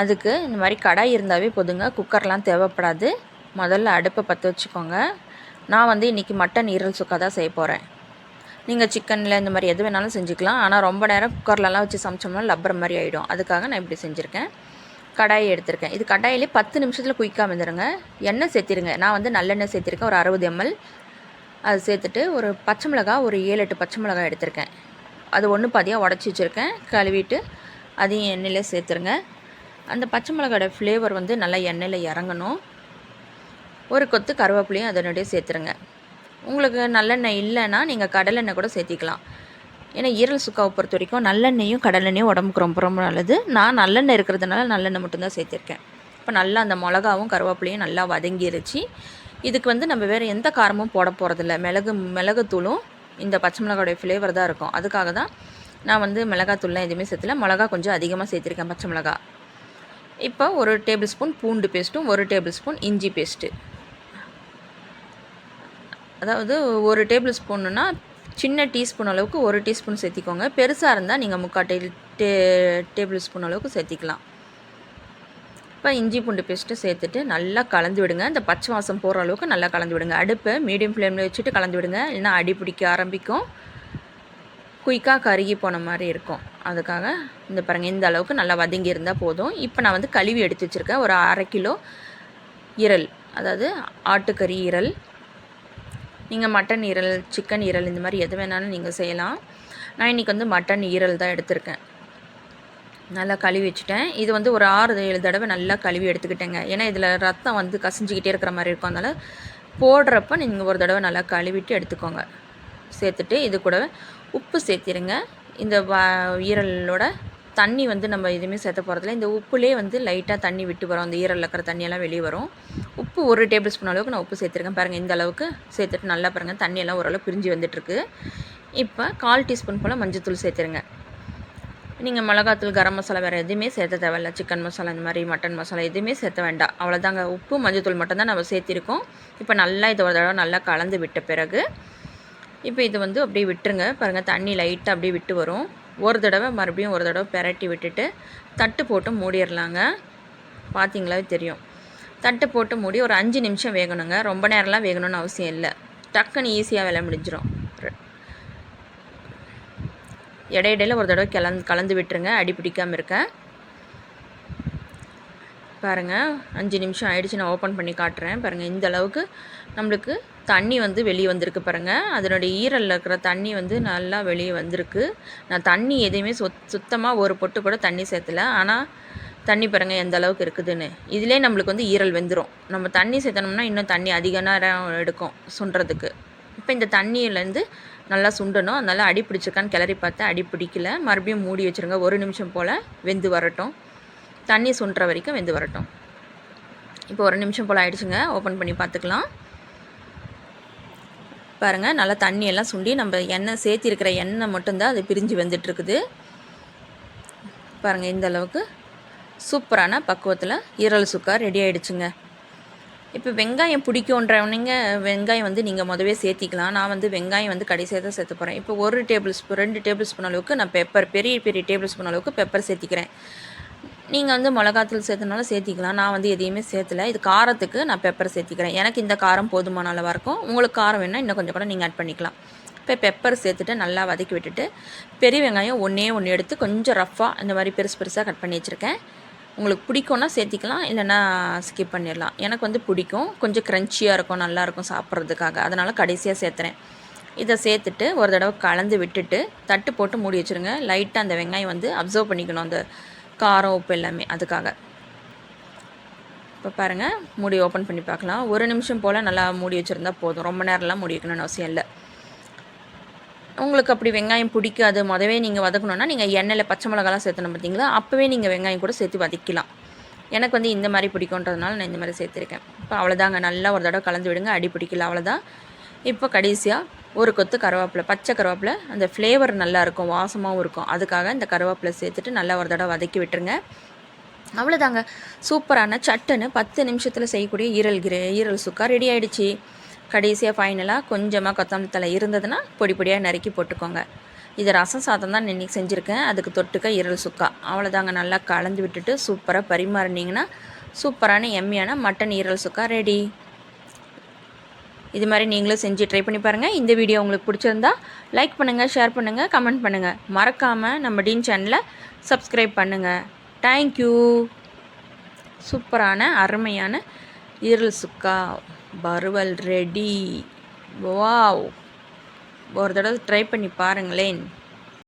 அதுக்கு இந்த மாதிரி கடாய் இருந்தாவே போதுங்க. குக்கர்லாம் தேவைப்படாது. முதல்ல அடுப்பை பற்ற வச்சுக்கோங்க. நான் வந்து இன்றைக்கி மட்டன் ஈரல் சுக்கா தான் செய்ய போகிறேன் நீங்கள் சிக்கனில் இந்த மாதிரி எது வேணாலும் செஞ்சுக்கலாம். ஆனால் ரொம்ப நேரம் குக்கர்லலாம் வச்சு சமைச்சோம்னா லப்பர் மாதிரி ஆகிடும் அதுக்காக நான் இப்படி செஞ்சுருக்கேன். கடாயை எடுத்திருக்கேன். இது கடாயிலே பத்து நிமிஷத்தில் குயிக்காக வந்துடுங்க எண்ணெய் சேர்த்திருங்க. நான் வந்து நல்லெண்ணெய் சேர்த்திருக்கேன். ஒரு அறுபது எம்எல். அது சேர்த்துட்டு ஒரு பச்சை மிளகா ஒரு ஏழு எட்டு பச்சை மிளகாய் எடுத்திருக்கேன். அது ஒன்று பாதியாக உடச்சி வச்சுருக்கேன். கழுவிட்டு அதையும் எண்ணெயில் சேர்த்துருங்க. அந்த பச்சை மிளகாயோட ஃப்ளேவர் வந்து நல்லா எண்ணெயில் இறங்கணும். ஒரு கொத்து கருவேப்பிலையும் அதனுடைய சேர்த்துருங்க. உங்களுக்கு நல்லெண்ணெய் இல்லைன்னா நீங்கள் கடலெண்ணெய் கூட சேர்த்திக்கலாம். ஏன்னா ஈரல் சுக்காவை பொறுத்த வரைக்கும் நல்லெண்ணெயும் கடலெண்ணெயும் உடம்புக்கு ரொம்ப ரொம்ப நல்லது. நான் நல்லெண்ணெய் இருக்கிறதுனால நல்லெண்ணெய் மட்டும்தான் சேர்த்திருக்கேன். இப்போ நல்லா அந்த மிளகாவும் கருவேப்பிலையும் நல்லா வதங்கிருச்சு. இதுக்கு வந்து நம்ம வேறு எந்த காரமும் போட போகிறதில்ல மிளகு மிளகுத்தூளும் இந்த பச்சை மிளகாவுடைய ஃப்ளேவர் தான் இருக்கும். அதுக்காக தான் நான் வந்து மிளகாத்தூள்லாம் எதுவுமே சேர்த்துல. மிளகா கொஞ்சம் அதிகமாக சேர்த்திருக்கேன் பச்சை மிளகா. இப்போ ஒரு டேபிள் ஸ்பூன் பூண்டு பேஸ்ட்டும் ஒரு டேபிள் ஸ்பூன் இஞ்சி பேஸ்ட்டு. அதாவது ஒரு டேபிள் ஸ்பூனுன்னா சின்ன டீஸ்பூன் அளவுக்கு ஒரு டீஸ்பூன் சேர்த்திக்கோங்க. பெருசாக இருந்தால் நீங்கள் முக்கால் டே டே டேபிள் ஸ்பூன் அளவுக்கு சேர்த்திக்கலாம். இப்போ இஞ்சி பூண்டு பேஸ்ட்டு சேர்த்துட்டு நல்லா கலந்து விடுங்க. இந்த பச்சை வாசம் போகிற அளவுக்கு நல்லா கலந்து விடுங்க. அடுப்பை மீடியம் ஃப்ளேமில் வச்சுட்டு கலந்து விடுங்க. இல்லைன்னா அடி பிடிக்க ஆரம்பிக்கும். குயிக்காக கருகி போன மாதிரி இருக்கும். அதுக்காக இந்த பாருங்கள் இந்த அளவுக்கு நல்லா வதங்கி இருந்தால் போதும். இப்போ நான் வந்து கழுவி எடுத்து வச்சுருக்கேன். ஒரு அரை கிலோ ஈரல் அதாவது ஆட்டுக்கறி ஈரல் நீங்கள் மட்டன் ஈரல் சிக்கன் ஈரல் இந்த மாதிரி எது வேணாலும் நீங்கள் செய்யலாம். நான் இன்றைக்கி வந்து மட்டன் ஈரல் தான் எடுத்திருக்கேன். நல்லா கழுவி வச்சுட்டேன். இது வந்து ஒரு ஆறு ஏழு தடவை நல்லா கழுவி எடுத்துக்கிட்டேங்க. ஏன்னா இதில் ரத்தம் வந்து கசிஞ்சிக்கிட்டே இருக்கிற மாதிரி இருக்கும். அதனால் போடுறப்ப நீங்கள் ஒரு தடவை நல்லா கழுவிட்டு எடுத்துக்கோங்க. சேர்த்துட்டு இது கூட உப்பு சேர்த்திருங்க. இந்த வ ஈரலோட தண்ணி வந்து நம்ம எதுவுமே சேர்த்த போகிறதில்ல இந்த உப்புலேயே வந்து லைட்டாக தண்ணி விட்டு வரும். அந்த ஈரலில் இருக்கிற தண்ணியெல்லாம் வெளியே வரும். உப்பு ஒரு டேபிள் ஸ்பூன் அளவுக்கு நான் உப்பு சேர்த்துருக்கேன். பாருங்கள் இந்த அளவுக்கு சேர்த்துட்டு நல்லா பாருங்கள் தண்ணியெல்லாம் ஓரளவு பிரிஞ்சு வந்துட்டுருக்கு. இப்போ கால் டீஸ்பூன் போல் மஞ்சத்தூள் சேர்த்துருங்க. நீங்கள் மிளகாத்தூள் கரம் மசாலா வேறு எதுவுமே சேர்த்த தேவையில்ல. சிக்கன் மசாலா இந்த மாதிரி மட்டன் மசாலா எதுவுமே சேர்த்த வேண்டாம். அவ்வளோதாங்க உப்பு மஞ்சத்தூள் மட்டும்தான் நம்ம சேர்த்திருக்கோம். இப்போ நல்லா இதை ஒரு தடவை நல்லா கலந்து விட்ட பிறகு இப்போ இது வந்து அப்படியே விட்டுருங்க. பாருங்கள் தண்ணி லைட்டாக அப்படியே விட்டு வரும். ஒரு தடவை மறுபடியும் ஒரு தடவை பெரட்டி விட்டுட்டு தட்டு போட்டு மூடிடலாங்க. பார்த்தீங்களா தெரியும். தட்டு போட்டு மூடி ஒரு அஞ்சு நிமிஷம் வேகணுங்க. ரொம்ப நேரம்லாம் வேகணும்னு அவசியம் இல்லை. டக்குன்னு ஈஸியாக வேலை முடிஞ்சிடும் இடையிடையில் ஒரு தடவை கலந்து கலந்து விட்டுருங்க. அடி பிடிக்காமல் இருக்க. பாருங்கள் அஞ்சு நிமிஷம் ஆயிடுச்சு நான் ஓப்பன் பண்ணி காட்டுறேன். பாருங்கள் இந்த அளவுக்கு நம்மளுக்கு தண்ணி வந்து வெளியே வந்திருக்கு பாருங்கள் அதனுடைய ஈரலில் இருக்கிற தண்ணி வந்து நல்லா வெளியே வந்திருக்கு. நான் தண்ணி எதையுமே சுத் சுத்தமாக ஒரு பொட்டு கூட தண்ணி சேர்த்தல. ஆனால் தண்ணி பாருங்கள் எந்த அளவுக்கு இருக்குதுன்னு. இதிலே நம்மளுக்கு வந்து ஈரல் வெந்துடும் நம்ம தண்ணி சேர்த்தனோம்னா இன்னும் தண்ணி அதிக நேரம் எடுக்கும் சுண்டுறதுக்கு இப்போ இந்த தண்ணியிலேருந்து நல்லா சுண்டணும். அதனால் அடி பிடிச்சிருக்கான்னு கிளறி பார்த்தா அடி பிடிக்கல. மறுபடியும் மூடி வச்சுருங்க. ஒரு நிமிஷம் போல் வெந்து வரட்டும். தண்ணி சுண்டுற வரைக்கும் வெந்து வரட்டும். இப்போ ஒரு நிமிஷம் போல் ஆயிடுச்சுங்க. ஓப்பன் பண்ணி பார்த்துக்கலாம். பாருங்கள் நல்லா தண்ணியெல்லாம் சுண்டி நம்ம எண்ணெய் சேர்த்திருக்கிற எண்ணெய் மட்டும்தான் அது பிரிஞ்சு வெந்துட்டுருக்குது. பாருங்கள் இந்த அளவுக்கு சூப்பரான பக்குவத்தில் ஈரல் சுக்கா ரெடி ஆகிடுச்சுங்க இப்போ வெங்காயம் பிடிக்குன்றவங்க வெங்காயம் வந்து நீங்கள் முதவே சேர்த்திக்கலாம். நான் வந்து வெங்காயம் வந்து கடைசியாக தான் சேர்த்து போகிறேன் இப்போ ஒரு டேபிள் ஸ்பூன் ரெண்டு டேபிள் ஸ்பூன் அளவுக்கு நான் பெப்பர் பெரிய பெரிய டேபிள் ஸ்பூன் அளவுக்கு பெப்பர் சேர்த்திக்கிறேன். நீங்கள் வந்து மிளகாத்தூள் சேர்த்துனாலும் சேர்த்திக்கலாம். நான் வந்து எதையுமே சேர்த்துல. இது காரத்துக்கு நான் பெப்பர் சேர்த்திக்கிறேன். எனக்கு இந்த காரம் போதுமான அளவாக இருக்கும். உங்களுக்கு காரம் வேணால் இன்னும் கொஞ்சம் கூட நீங்கள் ஆட் பண்ணிக்கலாம். இப்போ பெப்பர் சேர்த்துட்டு நல்லா வதக்கி விட்டுட்டு பெரிய வெங்காயம் ஒன்றே ஒன்று எடுத்து கொஞ்சம் ரஃப்பாக இந்த மாதிரி பெருசு பெருசாக கட் பண்ணி வச்சுருக்கேன். உங்களுக்கு பிடிக்கும்னா சேர்த்திக்கலாம். இல்லைன்னா ஸ்கிப் பண்ணிடலாம். எனக்கு வந்து பிடிக்கும். கொஞ்சம் க்ரன்ச்சியாக இருக்கும். நல்லாயிருக்கும் சாப்பிட்றதுக்காக. அதனால் கடைசியாக சேர்த்துறேன். இதை சேர்த்துட்டு ஒரு தடவை கலந்து விட்டுட்டு தட்டு போட்டு மூடி வச்சுருங்க. லைட்டாக அந்த வெங்காயம் வந்து அப்சர்வ் பண்ணிக்கணும். அந்த காரம் உப்பு எல்லாமே அதுக்காக. இப்போ பாருங்கள் மூடி ஓப்பன் பண்ணி பார்க்கலாம். ஒரு நிமிஷம் போல் நல்லா மூடி வச்சுருந்தா போதும். ரொம்ப நேரம்லாம் மூடி வைக்கணும்னு அவசியம் இல்லை. உங்களுக்கு அப்படி வெங்காயம் பிடிக்காது மொதவே நீங்கள் வதக்கணுன்னா நீங்கள் எண்ணெயில் பச்சை மிளகாலாம் சேர்த்தணும் பார்த்தீங்களா? அப்போவே நீங்கள் வெங்காயம் கூட சேர்த்து வதக்கலாம். எனக்கு வந்து இந்த மாதிரி பிடிக்குன்றதுனால நான் இந்த மாதிரி சேர்த்துருக்கேன். இப்போ அவ்வளோதாங்க நல்லா ஒரு தடவை கலந்து விடுங்க. அடி பிடிக்கல. அவ்வளோதான் இப்போ கடைசியாக ஒரு கொத்து கருவேப்பிலை பச்சை கருவேப்பிலை அந்த ஃப்ளேவர் நல்லாயிருக்கும் வாசமாகவும் இருக்கும். அதுக்காக இந்த கருவேப்பிலை சேர்த்துட்டு நல்லா ஒரு தடவை வதக்கி விட்டுருங்க. அவ்வளோதாங்க சூப்பரான சட்டுன்னு பத்து நிமிஷத்தில் செய்யக்கூடிய ஈரல் கிரே ஈரல் சுக்கா ரெடி ஆகிடுச்சி கடைசியாக ஃபைனலாக கொஞ்சமாக கொத்தமல்லி தலை இருந்ததுன்னா பொடி பொடியாக நறுக்கி போட்டுக்கோங்க. இது ரசம் சாதம் தான் இன்றைக்கி செஞ்சுருக்கேன். அதுக்கு தொட்டுக்க ஈரல் சுக்கா. அவ்வளோதாங்க நல்லா கலந்து விட்டுட்டு சூப்பராக பரிமாறினீங்கன்னா சூப்பரான எம்மியான மட்டன் ஈரல் சுக்கா ரெடி இது மாதிரி நீங்களும் செஞ்சு ட்ரை பண்ணி பாருங்கள் இந்த வீடியோ உங்களுக்கு பிடிச்சிருந்தா லைக் பண்ணுங்கள் ஷேர் பண்ணுங்கள் கமெண்ட் பண்ணுங்கள் மறக்காமல் நம்ம டீன் சேனலை சப்ஸ்கிரைப் பண்ணுங்கள் தேங்க்யூ சூப்பரான அருமையான ஈரல் சுக்கா வறுவல் ரெடி வாவ் ஒரு தடவை ட்ரை பண்ணி பாருங்களேன்.